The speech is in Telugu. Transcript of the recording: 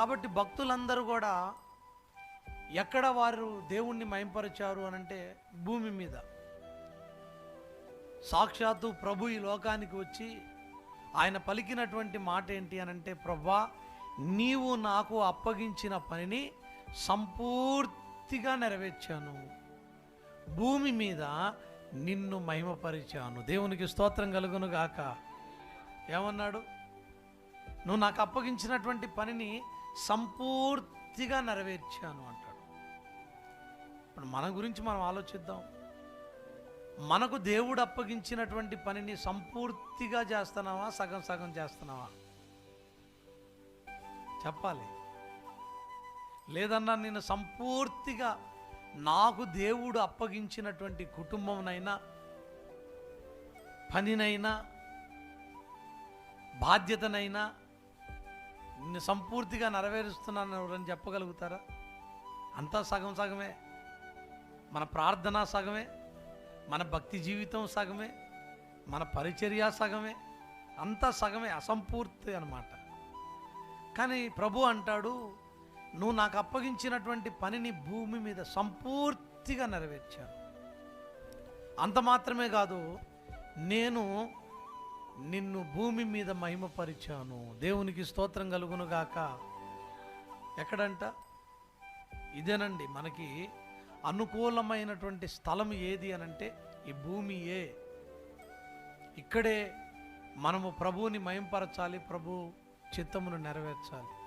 కాబట్టి భక్తులందరూ కూడా ఎక్కడ వారు దేవుణ్ణి మయంపరిచారు అనంటే భూమి మీద. సాక్షాత్తు ప్రభు ఈ లోకానికి వచ్చి ఆయన పలికినటువంటి మాట ఏంటి అనంటే ప్రభా నీవు నాకు అప్పగించిన పనిని సంపూర్తిగా నెరవేర్చాను. భూమి మీద నిన్ను మహిమపరిచాను. దేవునికి స్తోత్రం కలుగును గాక. ఏమన్నాడు? నువ్వు నాకు అప్పగించినటువంటి పనిని సంపూర్తిగా నెరవేర్చాను అంటాడు. ఇప్పుడు మన గురించి మనం ఆలోచిద్దాం. మనకు దేవుడు అప్పగించినటువంటి పనిని సంపూర్తిగా చేస్తున్నావా సగం సగం చేస్తున్నావా? చెప్పాలి. లేదన్నా నేను సంపూర్తిగా నాకు దేవుడు అప్పగించినటువంటి కుటుంబంనైనా పనినైనా బాధ్యతనైనా సంపూర్తిగా నెరవేరుస్తున్నాను ఎవరని చెప్పగలుగుతారా? అంతా సగం సగమే. మన ప్రార్థన సగమే మన భక్తి జీవితం సగమే మన పరిచర్య సగమే అంతా సగమే అసంపూర్తి అన్నమాట. కానీ ప్రభు అంటాడు నువ్వు నాకు అప్పగించినటువంటి పనిని భూమి మీద సంపూర్తిగా నెరవేర్చాను. అంత మాత్రమే కాదు నేను నిన్ను భూమి మీద మహిమపరిచాను. దేవునికి స్తోత్రం కలుగును గాక. ఎక్కడంట? ఇదేనండి మనకి అనుకూలమైనటువంటి స్థలం ఏది అనంటే ఈ భూమియే. ఇక్కడే మనము ప్రభువుని మయంపరచాలి ప్రభు చిత్తమును నెరవేర్చాలి.